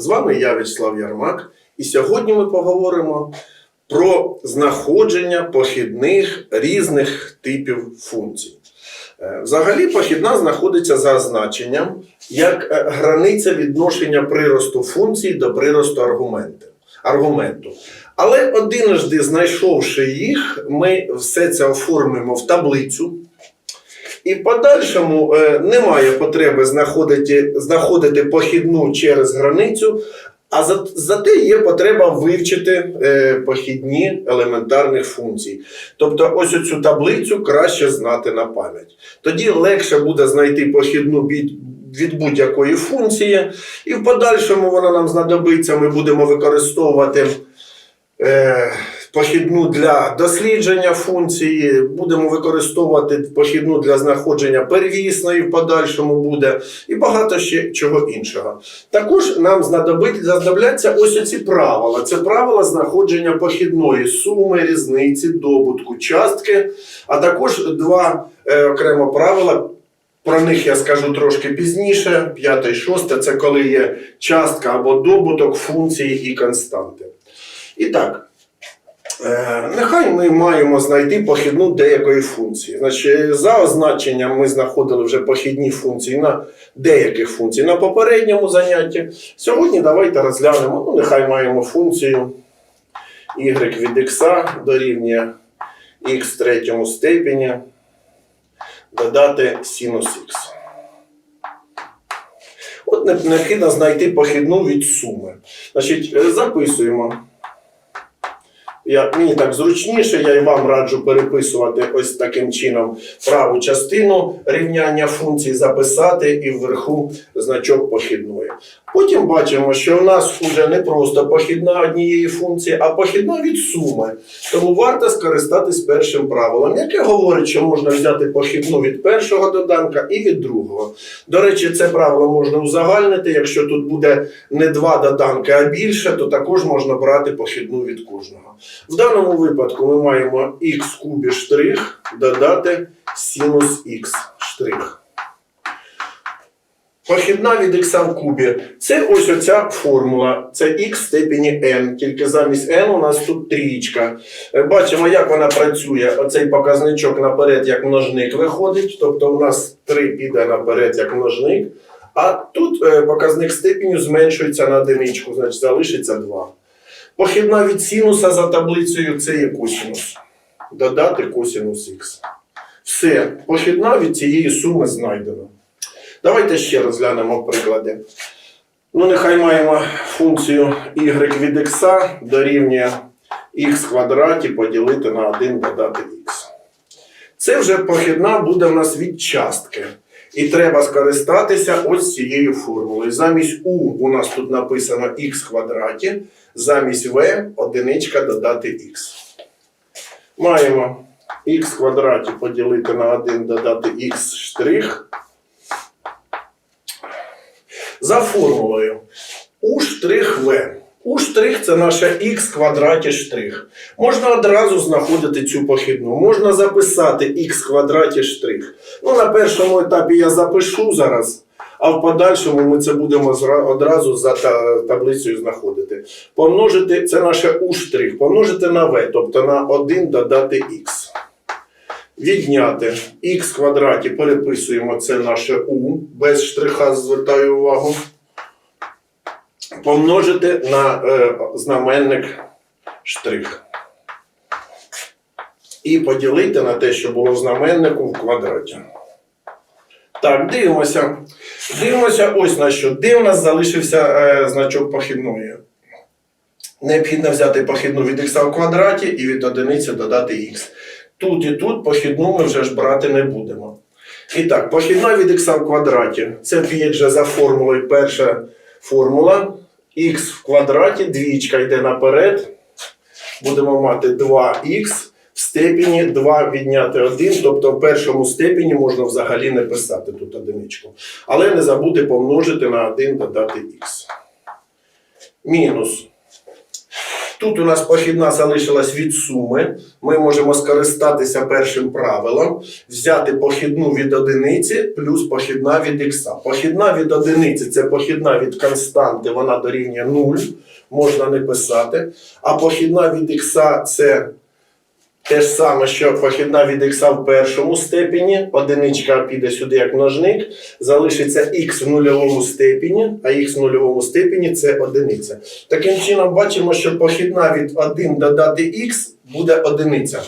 З вами я, Вячеслав Ярмак, і сьогодні ми поговоримо про знаходження похідних різних типів функцій. Е, Взагалі, похідна знаходиться за значенням як е, границя відношення приросту функції до приросту аргументу. аргументу. Але одиножди знайшовши їх, ми все це оформимо в таблицю. І в подальшому е, немає потреби знаходити, знаходити похідну через границю, а за, зате є потреба вивчити е, похідні елементарних функцій. Тобто, ось цю таблицю краще знати на пам'ять. Тоді легше буде знайти похідну від, від будь-якої функції, і в подальшому вона нам знадобиться. Ми будемо використовувати. Е, похідну для дослідження функції, будемо використовувати похідну для знаходження первісної в подальшому буде, і багато ще чого іншого. Також нам знадобляться ось оці правила. Це правила знаходження похідної суми, різниці, добутку, частки, а також два е, окремо правила. Про них я скажу трошки пізніше. П'яте і шосте це коли є частка або добуток функції і константи. І так, нехай ми маємо знайти похідну деякої функції. Значить, за означенням ми знаходили вже похідні функції на деяких функцій на попередньому занятті. Сьогодні давайте розглянемо, ну, нехай маємо функцію y від x дорівнює x в третьому степені додати синус х. От необхідно знайти похідну від суми. Значить, е, записуємо. Я, мені так зручніше, я і вам раджу переписувати ось таким чином праву частину рівняння функцій, записати і вверху значок похідної. Потім бачимо, що в нас вже не просто похідна однієї функції, а похідна від суми. Тому варто скористатись першим правилом, яке говорить, що можна взяти похідну від першого доданка і від другого. До речі, це правило можна узагальнити. Якщо тут буде не два доданки, а більше, то також можна брати похідну від кожного. В даному випадку ми маємо х кубі штрих додати синус х штрих. Похідна від х в кубі. Це ось оця формула. Це х в степені n. Тільки замість n у нас тут трієчка. Е, Бачимо, як вона працює. Оцей показничок наперед як множник виходить. Тобто у нас 3 піде наперед як множник. А тут е, показник степеню зменшується на одиничку, значить залишиться 2. Похідна від синуса за таблицею це є косинус. Додати косинус х. Все, похідна від цієї суми знайдена. Давайте ще розглянемо приклади. Ну, нехай маємо функцію y від x дорівнює х квадраті поділити на 1 додати х. Це вже похідна буде в нас від частки. І треба скористатися ось цією формулою. Замість у у нас тут написано х квадраті, замість v одиничка додати х. Маємо х квадраті поділити на 1 додати х штрих. За формулою у штрих v. У штрих це наше х квадраті штрих. Можна одразу знаходити цю похідну. Можна записати х квадраті штрих. Ну, на першому етапі я запишу зараз, а в подальшому ми це будемо одразу за таблицею знаходити. Помножити це наше у штрих, помножити на v, тобто на 1 додати х. Відняти х квадраті, переписуємо це наше у, без штриха звертаю увагу. Помножити на е, знаменник штрих. І поділити на те, що було в знаменнику в квадраті. Так, дивимося. Дивимося ось на що. Де у нас залишився е, значок похідної. Необхідно взяти похідну від х в квадраті і від одиниці додати х. Тут і тут похідну ми вже ж брати не будемо. І так, похідна від х в квадраті. Це опять же за формулою перша формула. х в квадраті, двічка йде наперед. Будемо мати 2х в степені 2 відняти 1. Тобто в першому степені можна взагалі не писати тут одиничку. Але не забути помножити на 1 додати х. Мінус. Тут у нас похідна залишилась від суми. Ми можемо скористатися першим правилом, взяти похідну від одиниці плюс похідна від ікса. Похідна від одиниці це похідна від константи, вона дорівнює 0, можна не писати. А похідна від ікса це те ж саме, що похідна від ікса в першому степені, одиничка піде сюди як множник, залишиться х в нульовому степені, а х в нульовому степені це одиниця. Таким чином, бачимо, що похідна від 1 додати х буде одиниця.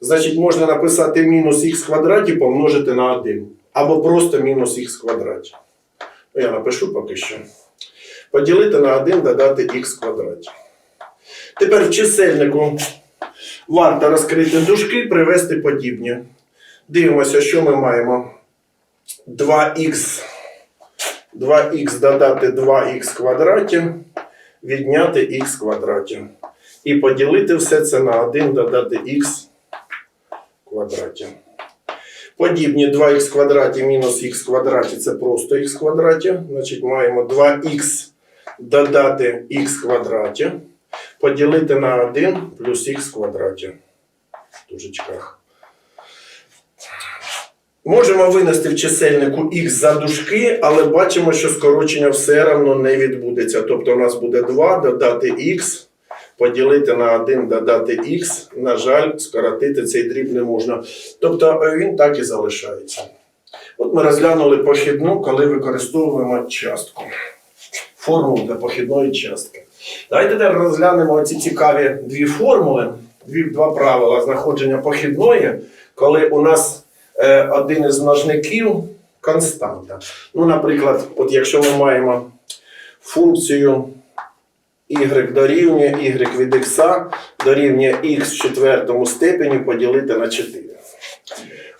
Значить, можна написати мінус х квадраті помножити на 1. Або просто мінус х квадраті. Ну, Я напишу поки що. Поділити на 1 додати х квадраті. Тепер в чисельнику варто розкрити дужки, привести подібні. Дивимося, що ми маємо. 2х 2х додати 2х квадраті, відняти х квадраті. І поділити все це на 1 додати х квадраті. Подібні 2х квадраті мінус х квадраті це просто х квадраті. Значить, маємо 2х додати х квадраті, поділити на 1 плюс х квадраті. В дужечках. Можемо винести в чисельнику х за дужки, але бачимо, що скорочення все одно не відбудеться. Тобто у нас буде 2 додати х, поділити на 1 додати х. На жаль, скоротити цей дріб не можна. Тобто е, він так і залишається. От ми розглянули похідну, коли використовуємо частку. Формулу для похідної частки. Давайте тепер розглянемо ці цікаві дві формули, дві, два правила знаходження похідної, коли у нас е, один із множників константа. Ну, наприклад, от якщо ми маємо функцію y дорівнює y від x дорівнює x в четвертому степені поділити на 4.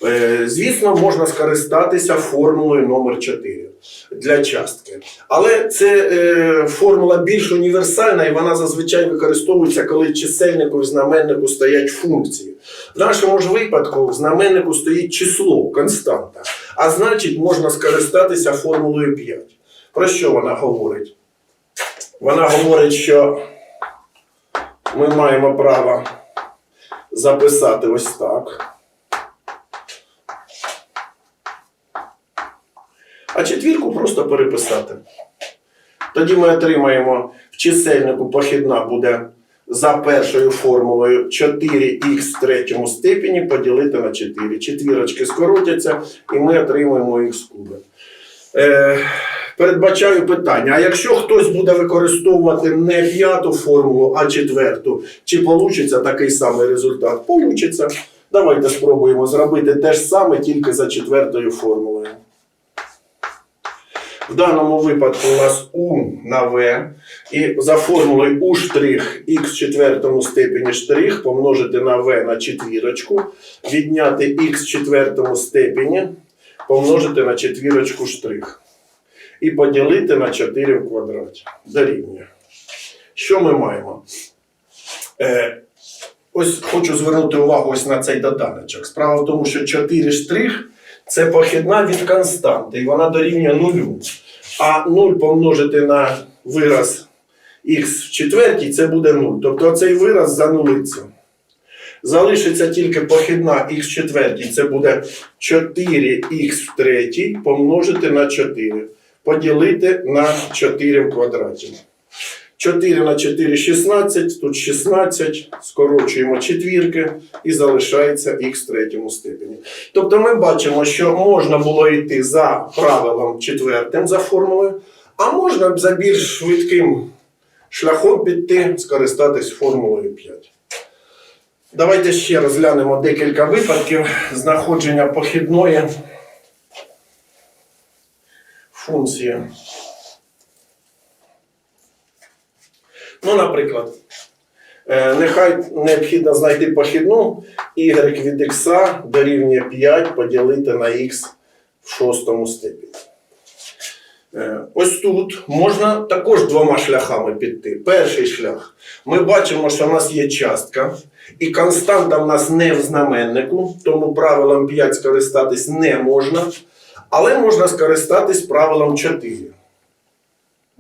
Е, Звісно, можна скористатися формулою номер 4 для частки. Але це е, формула більш універсальна і вона зазвичай використовується, коли чисельнику і знаменнику стоять функції. В нашому ж випадку в знаменнику стоїть число, константа. А значить, можна скористатися формулою 5. Про що вона говорить? Вона говорить, що ми маємо право записати ось так. А четвірку просто переписати. Тоді ми отримаємо в чисельнику похідна буде за першою формулою 4х в третьому степені поділити на 4. Четвірочки скоротяться і ми отримуємо х кубе. Е, передбачаю питання: а якщо хтось буде використовувати не п'яту формулу, а четверту, чи получиться такий самий результат? Получиться. Давайте спробуємо зробити те ж саме, тільки за четвертою формулою. В даному випадку у нас У на В. І за формулою У штрих х в четвертому степені штрих помножити на В на четвірочку, відняти х в четвертому степені, помножити на четвірочку штрих. І поділити на 4 в квадраті. Дорівнює. Що ми маємо? Е, ось хочу звернути увагу ось на цей доданочок. Справа в тому, що 4 штрих це похідна від константи, і вона дорівнює нулю. А 0 помножити на вираз х в четвертій це буде 0. Тобто цей вираз занулиться. Залишиться тільки похідна х в четвертій, це буде 4х в третій помножити на 4. Поділити на 4 в квадраті. 4 на 4 16, тут 16, скорочуємо четвірки і залишається х в третьому степені. Тобто ми бачимо, що можна було йти за правилом четвертим, за формулою, а можна за більш швидким шляхом піти, скористатись формулою 5. Давайте ще розглянемо декілька випадків знаходження похідної функції. Ну, наприклад, е, нехай необхідно знайти похідну y від x дорівнює 5 поділити на x в шостому степені. Е, Ось тут можна також двома шляхами піти. Перший шлях. Ми бачимо, що в нас є частка, і константа в нас не в знаменнику, тому правилом 5 скористатись не можна, але можна скористатись правилом 4.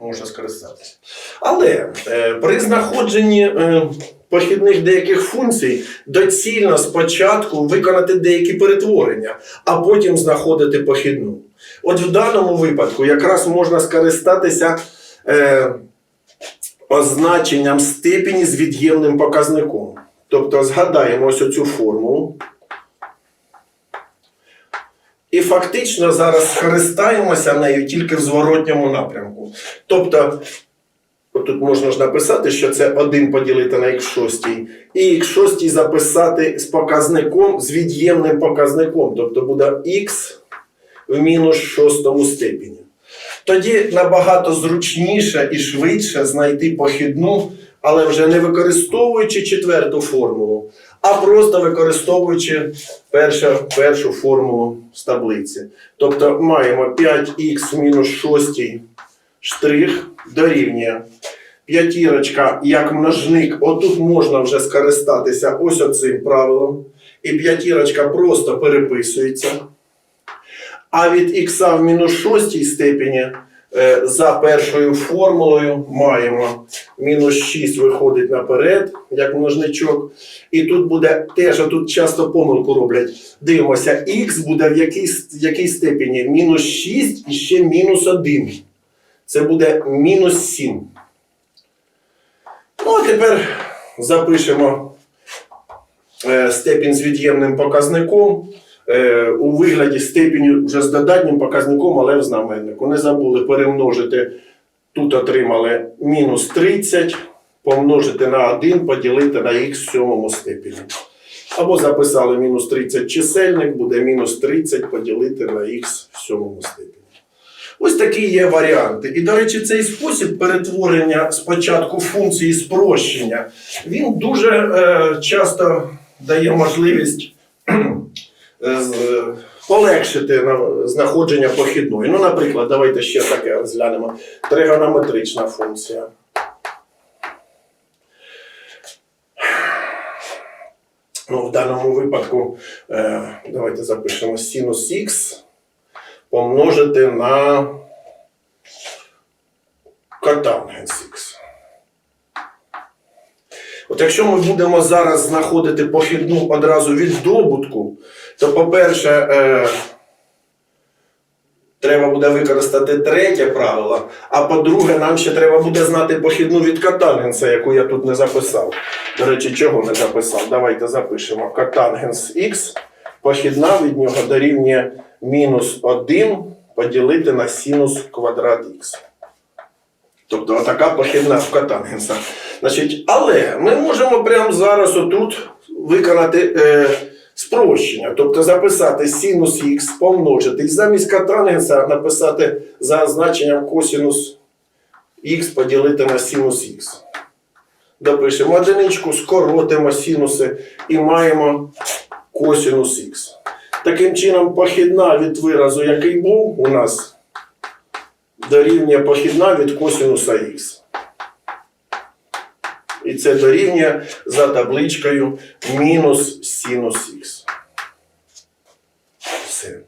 Можна скористатися. Але е, при знаходженні е, похідних деяких функцій доцільно спочатку виконати деякі перетворення, а потім знаходити похідну. От в даному випадку якраз можна скористатися е, означенням степені з від'ємним показником. Тобто згадаємо ось оцю формулу. І фактично зараз скористаємося нею тільки в зворотньому напрямку. Тобто, тут можна ж написати, що це 1 поділити на х6, і х6 записати з показником, з від'ємним показником. Тобто буде х в мінус шостому степені. Тоді набагато зручніше і швидше знайти похідну, але вже не використовуючи четверту формулу, а просто використовуючи першу, першу формулу з таблиці. Тобто маємо 5х мінус 6 штрих дорівнює. П'ятірочка як множник, отут можна вже скористатися ось оцим правилом. І п'ятірочка просто переписується. А від х в мінус шостій степені за першою формулою маємо мінус 6 виходить наперед, як множничок. І тут буде теж, тут часто помилку роблять. Дивимося, х буде в якій, в якій степені? Мінус 6 і ще мінус 1. Це буде мінус 7. Ну, а тепер запишемо е, степінь з від'ємним показником е, у вигляді степені вже з додатнім показником, але в знаменнику. Не забули перемножити. Тут отримали мінус 30, помножити на 1, поділити на х в сьомому степені. Або записали мінус 30 чисельник, буде мінус 30 поділити на х в сьомому степені. Ось такі є варіанти. І, до речі, цей спосіб перетворення спочатку функції спрощення, він дуже е, часто дає можливість е, полегшити на- знаходження похідної. Ну, наприклад, давайте ще таке розглянемо. Тригонометрична функція. Ну, в даному випадку е, давайте запишемо синус х помножити на котангенс х. От якщо ми будемо зараз знаходити похідну одразу від добутку, то, по-перше, е, треба буде використати третє правило, а по-друге, нам ще треба буде знати похідну від котангенса, яку я тут не записав. До речі, чого не записав? Давайте запишемо котангенс х, похідна від нього дорівнює мінус 1 поділити на синус квадрат х. Тобто отака похідна в котангенса. Значить, але ми можемо прямо зараз отут виконати е, спрощення, тобто записати синус х, помножити, і замість котангенса написати за значенням косинус х поділити на синус х. Допишемо одиничку, скоротимо синуси і маємо косинус х. Таким чином, похідна від виразу, який був у нас, дорівнює похідна від косинуса х. І це дорівнює за табличкою мінус синус х. Все.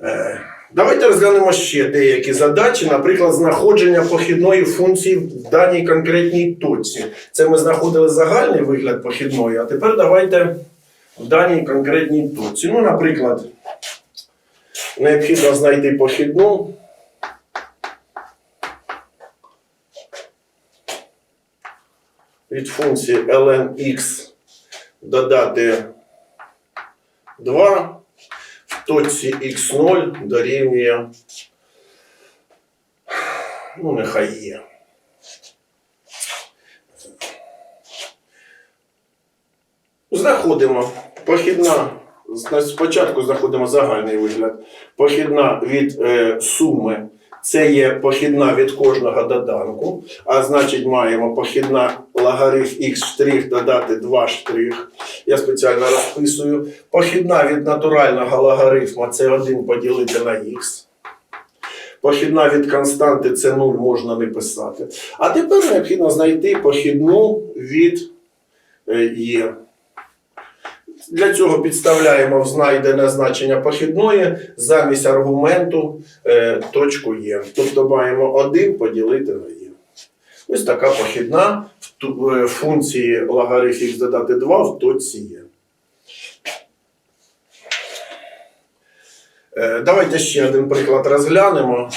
Е, Давайте розглянемо ще деякі задачі, наприклад, знаходження похідної функції в даній конкретній точці. Це ми знаходили загальний вигляд похідної, а тепер давайте в даній конкретній точці. Ну, наприклад, необхідно знайти похідну. Від функції ln x додати 2 в точці x0 дорівнює, ну, нехай є. Знаходимо похідна. Спочатку знаходимо загальний вигляд. Похідна від е, суми це є похідна від кожного доданку, а значить маємо похідна логарифм х додати 2 штрих. Я спеціально розписую. Похідна від натурального логарифма це 1 поділити на х. Похідна від константи це 0 можна не писати. А тепер необхідно знайти похідну від е, є. Для цього підставляємо в знайдене значення похідної замість аргументу е, точку Є. Тобто маємо 1 поділити на Є. Ось така похідна в е, функції логарифм х додати 2 в точці Є. Е, Давайте ще один приклад розглянемо.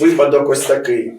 Випадок ось такий.